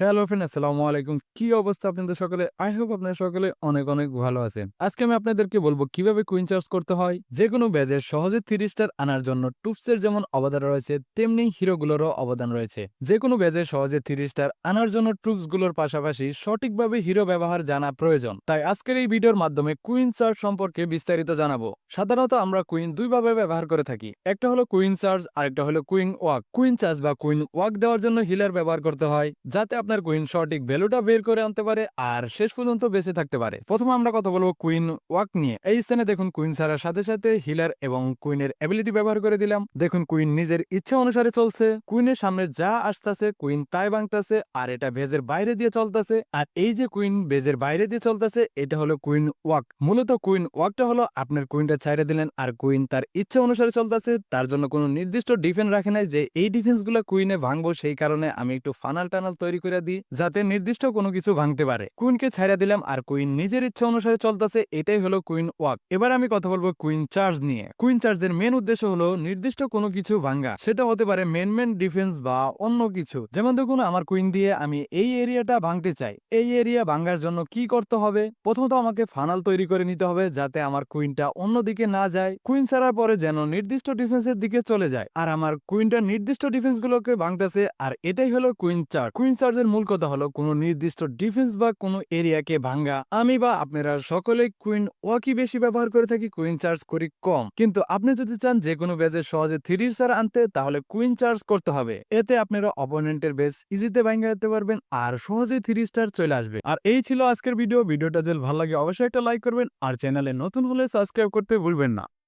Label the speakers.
Speaker 1: Hello friend আসসালামু আলাইকুম। কি অবস্থা আপনাদের সকলে? আই হোপ আপনারা সকলে অনেক অনেক ভালো আছেন। আজকে আমি আপনাদেরকে বলব কীভাবে কুইন চার্জ করতে হয়। যে কোনো ব্যাজে সহজে থ্রি স্টার আনার জন্য টুপসের যেমন অবদান রয়েছে, তেমনি হিরোগুলোরও অবদান রয়েছে। যে কোনো ব্যাজে সহজে থ্রি স্টার আনার জন্য টুপসগুলোর পাশাপাশি সঠিকভাবে হিরো ব্যবহার জানা প্রয়োজন। তাই আজকের এই ভিডিওর মাধ্যমে কুইন চার্জ সম্পর্কে বিস্তারিত জানাব। সাধারণত আমরা কুইন দুইভাবে ব্যবহার করে থাকি। একটা হলো কুইন চার্জ আরেকটা হলো কুইন ওয়াক কুইন চার্জ বা কুইন ওয়াক দেওয়ার জন্য হিলার ব্যবহার করতে হয়, যাতে আপনার কুইন সঠিক ভ্যালুটা বের করে আনতে পারে আর শেষ পর্যন্ত বেঁচে থাকতে পারে। প্রথমে আমরা কথা বলব কুইন ওয়াক নিয়ে। এই স্থানে দেখুন কুইন ছাড়ার সাথে সাথে হিলার এবং কুইনের এবিলিটি ব্যবহার করে দিলাম। দেখুন কুইন নিজের ইচ্ছা অনুসারে চলছে। কুইনের সামনে যা আসতেছে কুইন তাই ভাঙতেছে আর এটা ভেজের বাইরে দিয়ে চলতেছে। আর এই যে কুইন বেজের বাইরে দিয়ে চলতেছে, এটা হলো কুইন ওয়াক মূলত কুইন ওয়াকটা হলো আপনার কুইনটা ছাইড়ে দিলেন আর কুইন তার ইচ্ছা অনুসারে চলতেছে। তার জন্য কোনো নির্দিষ্ট ডিফেন্স রাখে নাই যে এই ডিফেন্সগুলো কুইনে ভাঙবো, সেই কারণে আমি একটু ফানাল টানাল তৈরি করে দিই, যাতে নির্দিষ্ট কোনো কিছু ভাঙতে পারে। কুইনকে ছাইড়া দিলাম আর কুইন নিজের ইচ্ছা অনুসারে চলতেছে, এটাই হলো কুইন ওয়াক। এবার আমি কথা বলব কুইন চার্জ নিয়ে। কুইন চার্জের মেন উদ্দেশ্য হলো নির্দিষ্ট কোনো কিছু ভাঙ্গা সেটা হতে পারে মেন মেন ডিফেন্স বা অন্য কিছু। যেমন দেখুন, আমার কুইন দিয়ে আমি এই এরিয়াটা ভাঙতে চাই। এই এরিয়া ভাঙার জন্য কি করতে হবে? প্রথমত আমাকে ফানাল তৈরি করে নিতে হবে, যাতে আমার কুইনটা অন্যদিকে না যায়। কুইন ছাড়ার পরে যেন নির্দিষ্ট ডিফেন্সের দিকে চলে যায়। আর আমার কুইনটা নির্দিষ্ট ডিফেন্স গুলোকে ভাঙতেছে, আর এটাই হলো কুইন চার্জ। কুইন চার্জের মূল কথা হলো কোনো নির্দিষ্ট ডিফেন্স বা কোনো এরিয়াকে ভাঙ্গা। আমি বা আপনারা সকলে কুইন ওয়াকি বেশি ব্যবহার করে থাকি, কুইন চার্জ করি কম। কিন্তু আপনি যদি চান যে কোনো বেজে সহজে থ্রি স্টার আনতে, তাহলে কুইন চার্জ করতে হবে। এতে আপনারা অপোনেন্টের বেস ইজিতে ভাঙ্গা যেতে পারবেন আর সহজে থ্রি স্টার চলে আসবে। আর এই ছিল আজকের ভিডিও। ভিডিওটা যদি ভালো লাগে, অবশ্যই একটা লাইক করবেন। আর চ্যানেলে নতুন হলে সাবস্ক্রাইব করতে ভুলবেন না।